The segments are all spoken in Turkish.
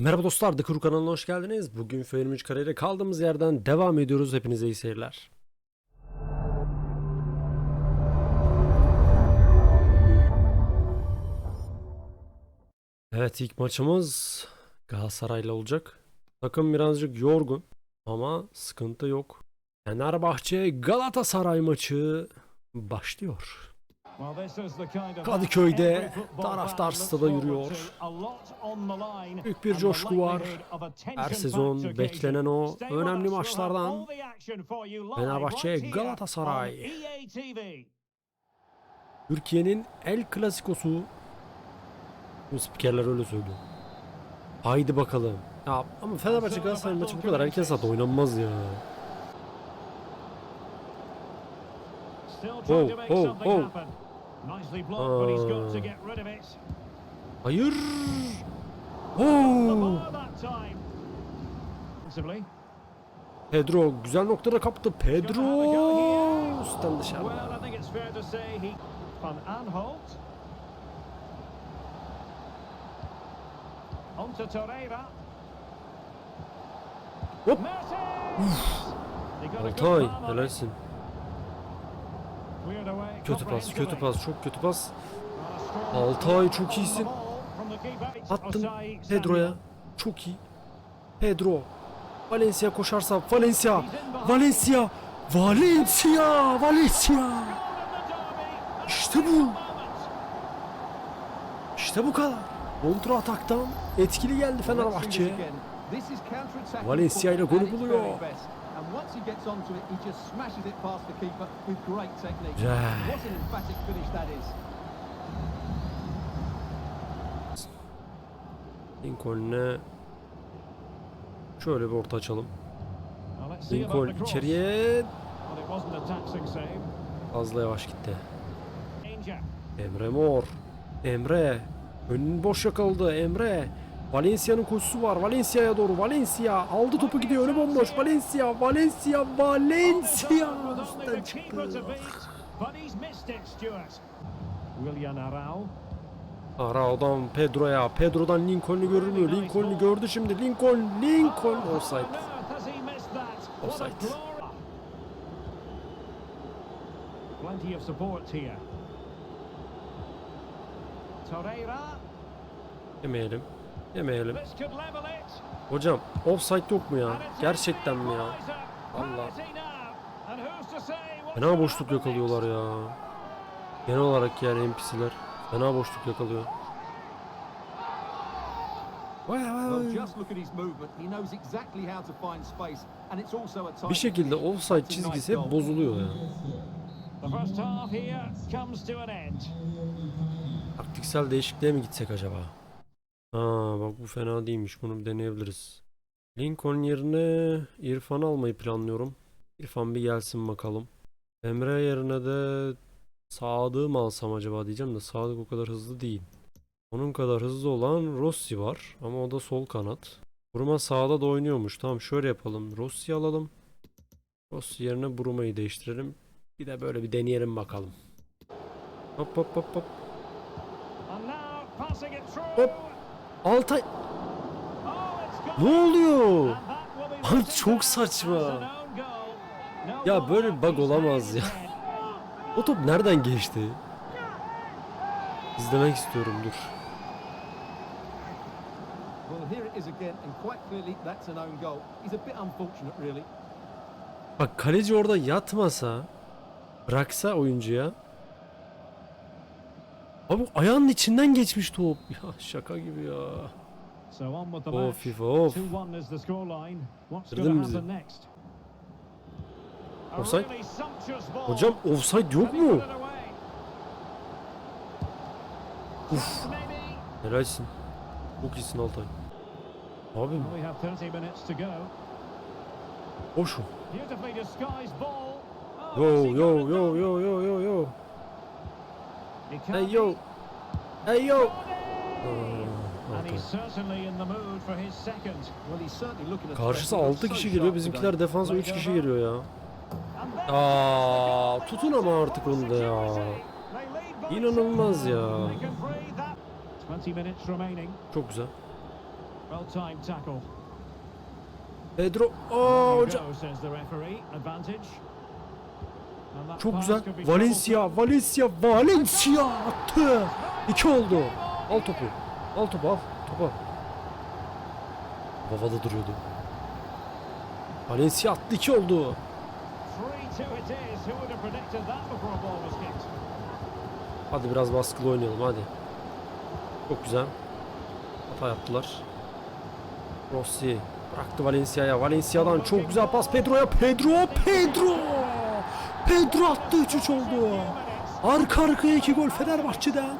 Merhaba dostlar, The Crew kanalına hoş geldiniz. Bugün FIFA 23 kariyeri kaldığımız yerden devam ediyoruz. Hepinize iyi seyirler. Evet ilk maçımız Galatasaray'la olacak. Takım birazcık yorgun ama sıkıntı yok. Fenerbahçe Galatasaray maçı başlıyor. Kadıköy'de taraftar stada yürüyor. Büyük bir coşku var. Her sezon beklenen o önemli maçlardan Fenerbahçe Galatasaray. Türkiye'nin El Klasikosu. Bu spikerler öyle söylüyor. Haydi bakalım. Ya ama Fenerbahçe Galatasaray maçı bu kadar erken saatte oynanmaz ya. Oh, oh, oh. Hayır. Oo. Pedro güzel noktada kaptı. Pedro üstten dışarı. Van Aanholt. Torreira. Hop. Altay helalsin. Kötü pas, kötü pas, çok kötü pas. Altay çok iyisin. Osayi Pedro'ya. Çok iyi. Pedro. Valencia koşarsa Valencia. Valencia. Valencia. Valencia. İşte bu. İşte bu kadar. Kontra ataktan etkili geldi Fenerbahçe. Valencia ile golü buluyor. Güzel. Lincoln'e şöyle bir orta açalım. Well, let's see about Lincoln the cross. içeriye Well, it wasn't a taxing save. fazla yavaş gitti. Emre Mor. Emre. Önünü boş yakaladı. Emre. Valencia'nın koşusu var. Valencia'ya doğru. Valencia. Aldı topu gidiyor. Önü bomboş. Valencia. Valencia. Valencia. Üstten çıktı. Arao'dan Pedro'ya. Pedro'dan Lincoln'u görünüyor. Lincoln'u gördü şimdi. Lincoln. Lincoln. Offside. Offside. Plenty of support here. Torreira. Yemeyelim. Yemeyelim. Hocam offside yok mu ya? Gerçekten mi ya? Allah. Fena boşluk yakalıyorlar ya. Genel olarak yani NPC'ler. Fena boşluk yakalıyor. Bir şekilde offside çizgisi hep bozuluyor ya. End. Taktiksel değişikliğe mi gitsek acaba? Aa bak bu fena değilmiş. Bunu bir deneyebiliriz. Lincoln yerine İrfan almayı planlıyorum. İrfan bir gelsin bakalım. Emre yerine de Sadık'ı mı alsam acaba diyeceğim de Sadık o kadar hızlı değil. Onun kadar hızlı olan Rossi var ama o da sol kanat. Buruma sağda da oynuyormuş. Tamam şöyle yapalım. Rossi alalım. Rossi yerine Buruma'yı değiştirelim. Bir de böyle bir deneyelim bakalım. Hop hop hop hop. Hop. Altay. Ne oluyor? Written çok saçma. Ya böyle bir bug olamaz ya. O top nereden geçti? İzlemek istiyorum dur. Bak kaleci orada yatmasa bıraksa oyuncuya Abi ayağının içinden geçmiş top. Ya şaka gibi ya. Of. FIFA of. 2-1 is the scoreline. What's Kırdın going to bizi. happen next? A Offside. Hocam offside yok mu? Uf. Helalsin. Çok iyisin Altay. Abi Well, we have 30 minutes to go. boşum. Oh, Yo yo yo yo yo yo yo. He Hey yo. be- Hey yo. Karşısı 6 kişi geliyor. Bizimkiler defansa 3 kişi geliyor ya. Aa, tutun ama artık onu da ya. İnanılmaz ya. They can breathe that. 20 minutes remaining. Çok güzel. Pedro. Aa hocam. you go, says the referee. Advantage. And that Çok güzel. Valencia, Valencia, Valencia attı. İki oldu. Al topu. Al topu al. Topu. Havada duruyordu. Valencia attı iki oldu. troubled. 3-2 it is. Who would have predicted that before a ball was kicked? Hadi biraz baskılı oynayalım hadi. Çok güzel. Hata yaptılar. Rossi bıraktı Valencia'ya. Valencia'dan çok güzel pas Pedro'ya. Pedro, Pedro! Pedro attı 3-3 oldu. Arka arkaya iki gol Fenerbahçe'den.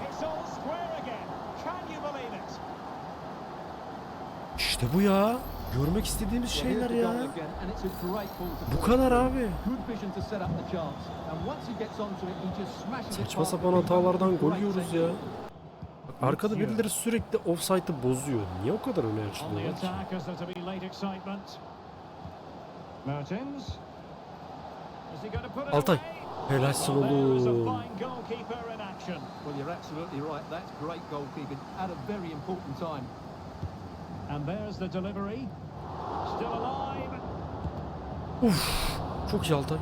İşte bu ya. Görmek istediğimiz şeyler ya. Bu kadar abi. Saçma sapan hatalardan gol yiyoruz ya. Arkada birileri sürekli offside'ı bozuyor. Niye o kadar öne açılıyorlar ki? Mertens. Is he going to put it Altay. Helalsin oğlum. fine goalkeeper in action. Well, you're absolutely right. That's great goalkeeping at a very important time. And there's the delivery. Still alive. Çok iyi Altay.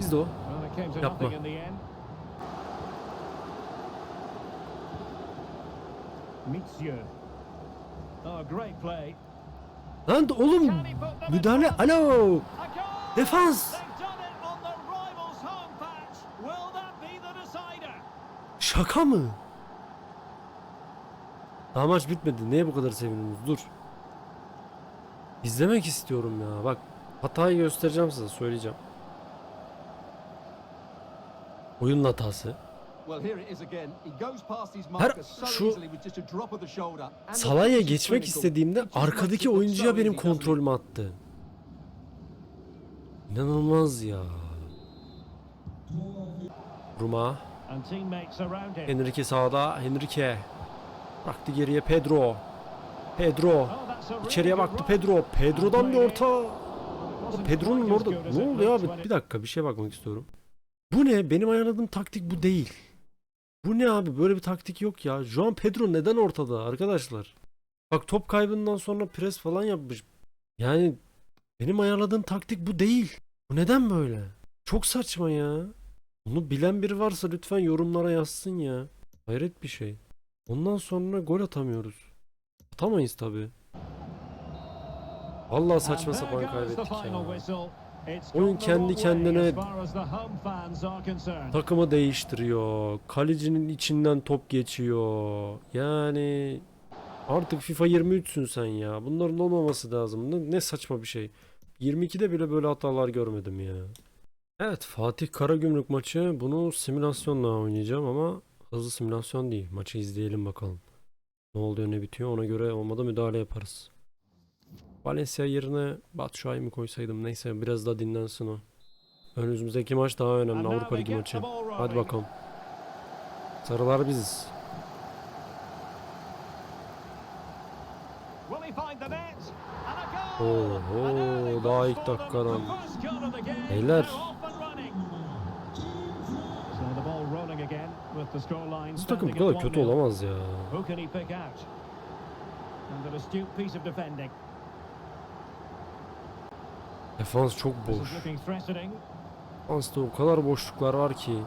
Biz de o. Yapma. nothing in the end. Mitsue. Oh, great play. Lan oğlum müdahale. Alo. Defans. Şaka mı? Daha maç bitmedi. Neye bu kadar seviniyorsunuz? Dur. İzlemek istiyorum ya. Bak hatayı göstereceğim size söyleyeceğim. Oyunun hatası. Her şu Salaya geçmek istediğimde arkadaki oyuncuya benim kontrolümü attı. İnanılmaz ya. Ruma. Henrique sağda. Henrique. Bıraktı geriye Pedro. Pedro. Oh, İçeriye baktı. Pedro. Pedro'dan bir orta. Pedro'nun orada ne abi? when Bir dakika bir şeye bakmak istiyorum. Bu ne? Benim ayarladığım taktik bu değil. Bu ne abi? Böyle bir taktik yok ya. Juan Pedro neden ortada arkadaşlar? Bak top kaybından sonra pres falan yapmış. Yani benim ayarladığım taktik bu değil. Bu neden böyle? Çok saçma ya. Bunu bilen biri varsa lütfen yorumlara yazsın ya. Hayret bir şey. Ondan sonra gol atamıyoruz. Atamayız tabi. Vallahi saçma sapan kaybettik ya. Oyun kendi kendine-. Takımı değiştiriyor. Kalecinin içinden top geçiyor. Yani artık FIFA 23'sün sen ya. Bunların olmaması lazım. Ne saçma bir şey. 22'de bile böyle hatalar görmedim ya. Evet Fatih Karagümrük maçı. Bunu simülasyonla oynayacağım ama hızlı simülasyon değil. Maçı izleyelim bakalım. Ne oluyor ne bitiyor ona göre olmadı müdahale yaparız. Valencia yerine Batshuayi mi koysaydım neyse biraz daha dinlensin o. Önümüzdeki maç daha önemli Avrupa Ligi maçı. Hadi bakalım. Sarılar biziz. Oho, daha ilk dakikadan. Beyler. Bu takım bu kadar kötü 1-0. olamaz ya. Defans çok boş. Defansta o kadar boşluklar var ki.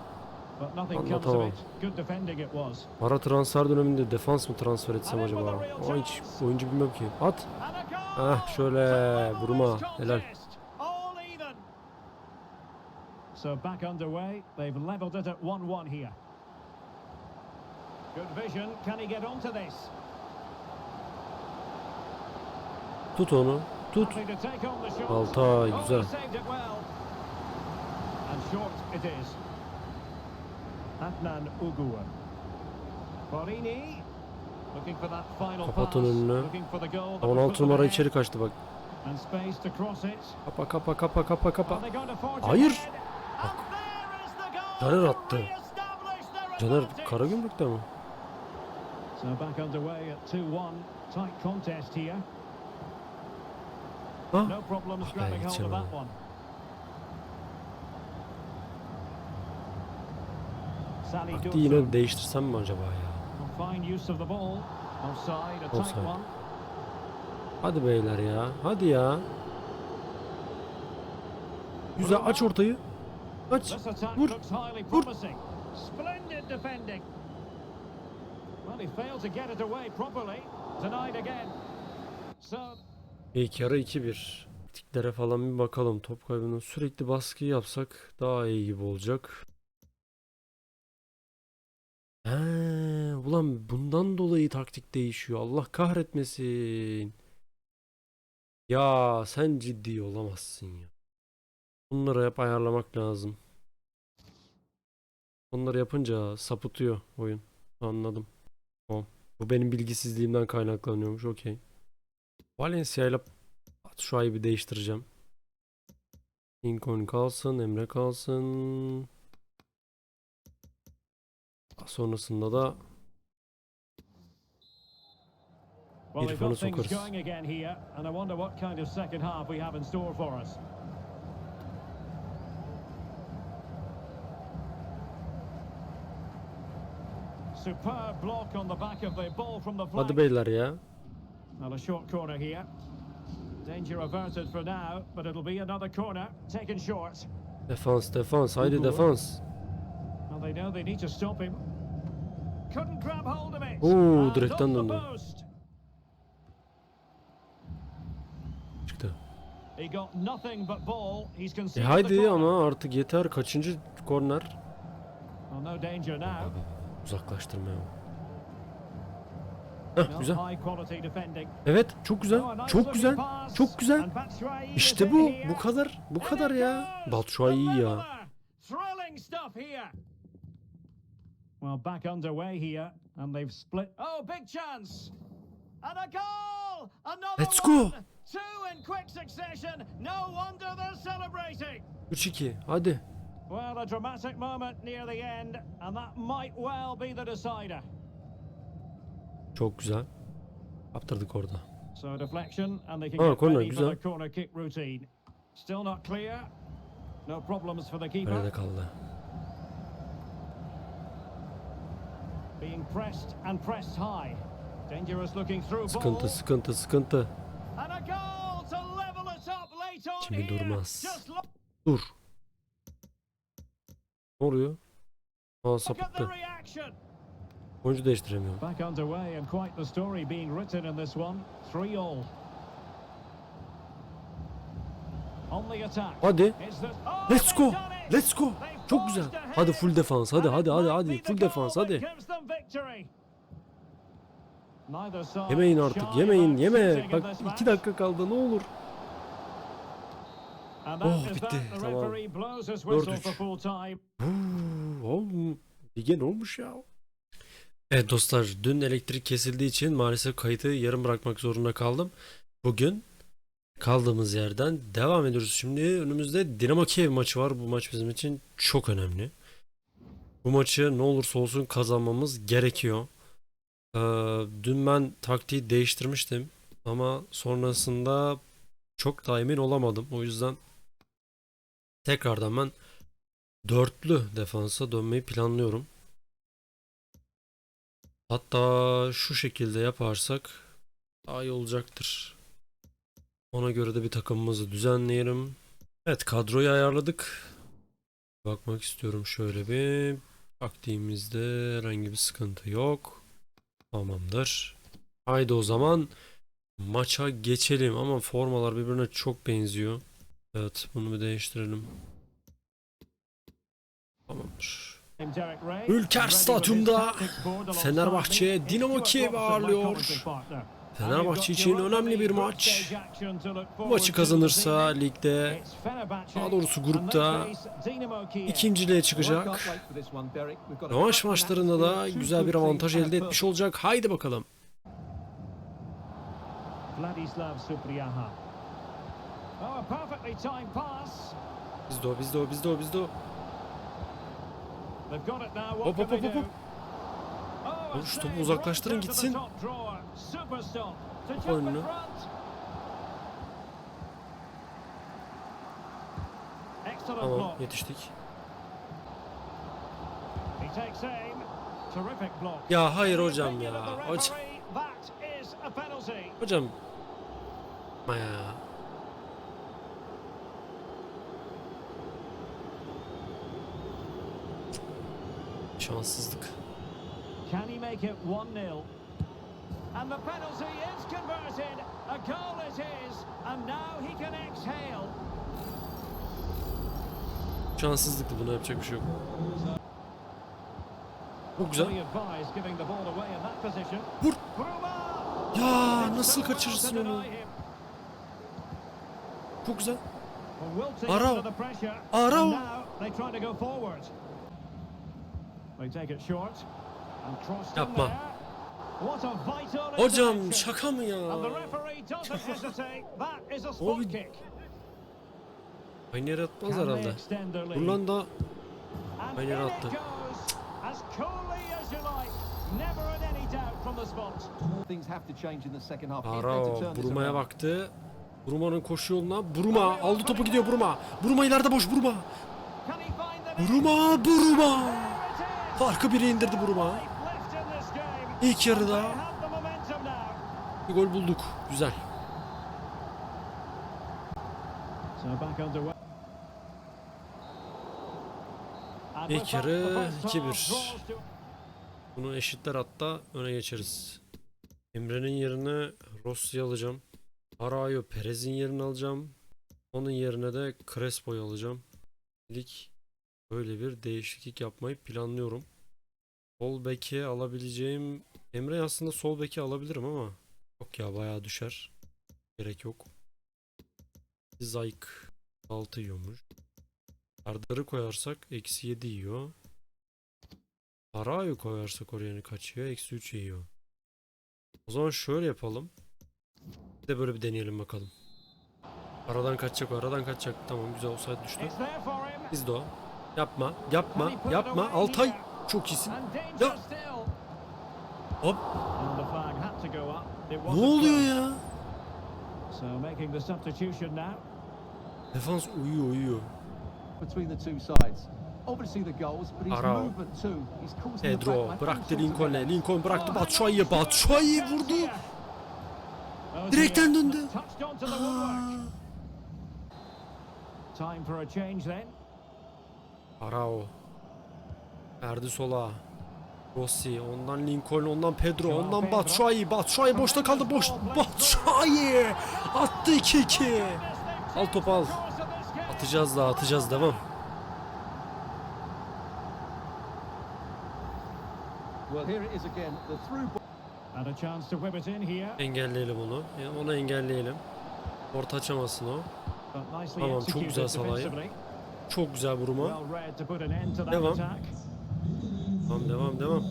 Anlatamam. it. Good defending it was. Ara transfer döneminde defans mı transfer etsem acaba? Ama hiç oyuncu bilmem ki. At. Ah şöyle vurma. Helal. So back underway. They've levelled it at 1-1 here. Good vision. Can he get onto this? Tut onu. Tut. Altay Oh, güzel. And short it is. Adnan Ugur. Borini. Looking for that final Kapatın önünü. Looking for the goal that Aman would 6 put them numara ahead. içeri kaçtı bak. Kapa kapa kapa kapa kapa. Hayır. goal Caner attı. Caner. Karagümrük'te mi? So back underway at 2-1. Tight contest here. Ha? No problems Ah grabbing hold of that one. Vakti yine değiştirsem mi acaba ya? Offside. Hadi beyler ya. Hadi ya. Güzel aç ortayı. Aç. Vur. Vur. İlk yarı 2-1. Tiklere falan bir bakalım. Top kaybına sürekli baskı yapsak daha iyi gibi olacak. He, ulan bundan dolayı taktik değişiyor. Allah kahretmesin. Ya sen ciddi olamazsın ya. Bunları hep ayarlamak lazım. Onları yapınca sapıtıyor oyun. Anladım. Tamam. Bu benim bilgisizliğimden kaynaklanıyormuş. Okey. Valencia ile şu ayı bir değiştireceğim. Lincoln kalsın, Emre kalsın. Sonrasında da İrfan'ı sokarız. going again here, and I wonder what kind of second half we have in store for us. Superb block on the back of the ball from the flank. Hadi beyler ya. Well, a short corner here. Danger averted for now, but it'll be another corner taken short. Defans, defans, haydi defans. Well, they know they need to stop him. Couldn't grab hold of it. Oo, direkten döndü. Çıktı. He got nothing but ball. He's E conceded the haydi ama artık yeter. Kaçıncı korner? Well, no danger now. Uzaklaştırma ya. Heh, güzel. Evet, çok güzel. Çok güzel. Çok güzel. İşte bu. Bu kadar. Bu kadar ya. Batshuayi iyi ya. Well, back underway here, and they've split. Oh, big chance! And a goal! Another Let's go. Two in quick succession. No wonder they're celebrating. 3-2. Hadi. Well, a dramatic moment near the end, and that might well be the decider. Çok güzel. Yaptırdık orada. So deflection, and they can Oh, get corner, ready for güzel. the corner kick routine. Still not clear. No problems for the keeper. Nerede kaldı? Being pressed and pressed high. Dangerous looking through ball. Sıkıntı, sıkıntı, sıkıntı. And a goal to level it up late on Kimi here. durmaz. Just look, Dur. Ne oluyor? Aa sapıttı. Oyuncu değiştiremiyorum. Back underway and quite the story being written in this one. 3 all. On the attack. Hadi. Oh, Let's go. Let's go. Çok güzel. Hadi full defans. Hadi hadi hadi hadi. Full defans hadi. Yemeyin artık. Yemeyin yeme. Bak this 2 match. dakika kaldı ne olur. Oh, bitti. Tamam. referee blows his whistle 4-3. for full time. Huu, Oğlum lige ne olmuş ya? Evet dostlar dün elektrik kesildiği için maalesef kaydı yarım bırakmak zorunda kaldım. Bugün kaldığımız yerden devam ediyoruz. Şimdi önümüzde Dinamo Kiev maçı var. Bu maç bizim için çok önemli. Bu maçı ne olursa olsun kazanmamız gerekiyor. Ee, dün ben taktiği değiştirmiştim ama sonrasında çok da emin olamadım. O yüzden tekrardan ben dörtlü defansa dönmeyi planlıyorum. Hatta şu şekilde yaparsak daha iyi olacaktır. Ona göre de bir takımımızı düzenleyelim. Evet kadroyu ayarladık. Bakmak istiyorum şöyle bir. Taktiğimizde herhangi bir sıkıntı yok. Tamamdır. Haydi o zaman maça geçelim ama formalar birbirine çok benziyor. Evet bunu bir değiştirelim. Tamamdır. Ülker Stadyum'da Fenerbahçe. Dinamo my ağırlıyor. Fenerbahçe için önemli bir maç. Bu maçı kazanırsa ligde daha doğrusu grupta ikinciliğe çıkacak. Rövanş maçlarında da güzel bir avantaj elde etmiş olacak. Haydi bakalım. Vladislav Supriyaha. Oh, a perfectly timed pass. Bizde o, bizde o, bizde o, bizde o. They've got it now. What Hop, hop, hop, hop. Oh, Oğlum şu topu uzaklaştırın gitsin. önünü. Tamam yetiştik. Ya hayır hocam ya. Hocam, hocam Yapma ya. Şanssızlık. Can he make it 1-0? And the penalty is converted. A goal is his. And now he can exhale. Şanssızlıktı buna yapacak bir şey yok. Çok güzel. Vur. Ya nasıl kaçırırsın onu? Çok güzel. Arao. Arao. Yapma. there. What a vital Hocam şaka mı And the ya? referee doesn't hesitate. That is a spot Abi, kick. Aynı yere atmaz herhalde. lan da Aynı in yere it attı. goes. As coolly as you like. Never had any doubt from the spot. Things have to change in the second half. if they're to Arao Buruma'ya baktı. Buruma'nın koşu yoluna. Buruma aldı topu gidiyor Buruma. Buruma ileride boş Buruma. Buruma Buruma. Farkı biri indirdi Buruma. İlk yarıda bir gol bulduk. Güzel. İlk yarı the first half 2-1. draws to- Bunu eşitler hatta öne geçeriz. Emre'nin yerine Rossi'yi alacağım. Arayo Perez'in yerini alacağım. Onun yerine de Crespo'yu alacağım. Lig böyle bir değişiklik yapmayı planlıyorum. Sol beke alabileceğim Emre aslında sol beke alabilirim ama yok ya bayağı düşer. Gerek yok. Zayk 6 yiyormuş. Serdar'ı koyarsak eksi 7 yiyor. Arayo koyarsak oraya kaç yiyor? Eksi 3 yiyor. O zaman şöyle yapalım. Bir de böyle bir deneyelim bakalım. Aradan kaçacak o, aradan kaçacak. Tamam güzel düştü. There for him. Biz de o. Yapma, yapma, yapma. Altay çok iyisin. Ya. Hop. Ne oluyor ya? Defans uyuyor uyuyor. the Pedro bıraktı Lincoln'e. Lincoln bıraktı Oh, Batshuayi'ye. Batshuayi vurdu. Oh, Direkten döndü. Woodwork. Time for a change then. Arao. Verdi sola. Rossi, ondan Lincoln, ondan Pedro, ondan Batshuayi. Batshuayi boşta kaldı. Boş. Batshuayi. Attı 2-2. Al topu al. Atacağız daha atacağız devam. Well, here it is again. The through ball. And a chance to whip it in here. Engelleyelim onu. Yani onu engelleyelim. Orta açamasın o. Tamam, çok güzel Salah'ı. Çok güzel vurma. An Devam. devam devam.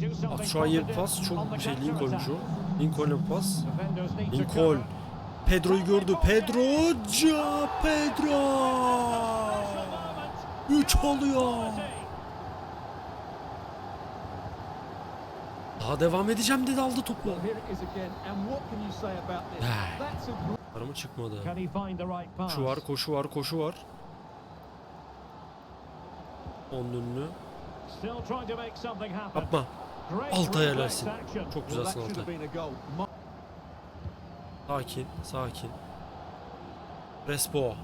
Do something Batshuayi'ye positive pas çok şey counter-attack? Lincoln'cu. Lincoln'e pas. Lincoln. Pedro'yu gördü. Pedro. Ca Pedro. 3 oluyor. Daha devam edeceğim dedi aldı topu. Arama çıkmadı. Koşu var, koşu var, koşu var. Onun önünü. Yapma. Altay helalsin. Çok güzelsin Altay. Sakin, sakin. Respo.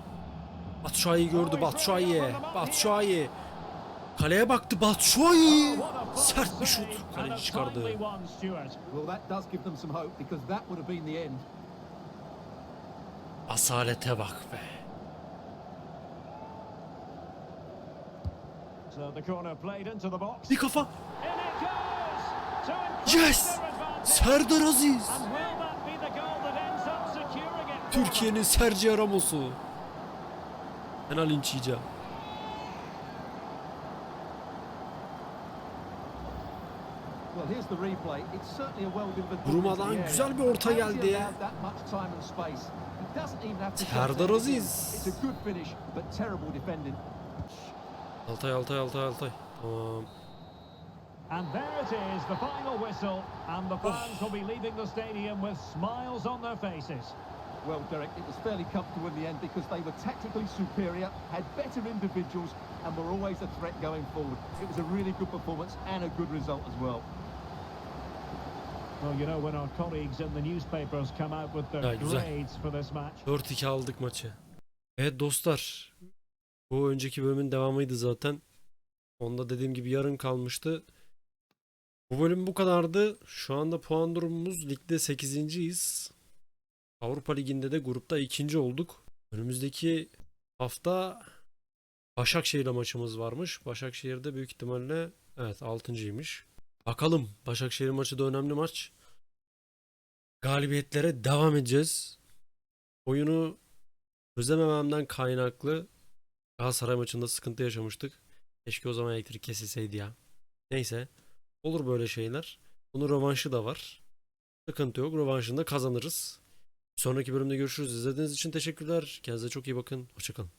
Batshuayi gördü, Batshuayi. Batshuayi. Kaleye baktı, Batshuayi. Sert bir şut. Kaleci çıkardı. timely one, Stuart. Up securing it? for them? Türkiye'nin Sergio Ramos'u. Fena linç yiyeceğim. Well, here's the replay. It's certainly a well-delivered ball Buruma'dan into the area. güzel bir orta geldi ya. Serdar. Aziz. It's a good finish, but terrible defending. Altay, Altay, Altay, Altay. Tamam. And there it is, the final whistle. And the fans will be leaving the stadium with smiles on their faces. Well, Derek, it was fairly comfortable in the end because they were tactically superior, had better individuals, and were always a threat going forward. It was a really good performance and a good result as well. Well, you know, when our colleagues in the newspapers come out with their grades for this match. 4-2 aldık maçı. Evet dostlar. Bu önceki bölümün devamıydı zaten. Onda dediğim gibi yarın kalmıştı. Bu bölüm bu kadardı. Şu anda puan durumumuz ligde 8.yiz. Avrupa Ligi'nde de grupta ikinci olduk. Önümüzdeki hafta Başakşehir'le maçımız varmış. Başakşehir'de büyük ihtimalle evet 6.ymış. Bakalım Başakşehir maçı da önemli maç. Galibiyetlere devam edeceğiz. Oyunu çözemememden kaynaklı Galatasaray maçında sıkıntı yaşamıştık. Keşke o zaman elektrik kesilseydi ya. Neyse. Olur böyle şeyler. Bunun rövanşı da var. Sıkıntı yok. Rövanşında kazanırız. Sonraki bölümde görüşürüz. İzlediğiniz için teşekkürler. Kendinize çok iyi bakın. Hoşçakalın.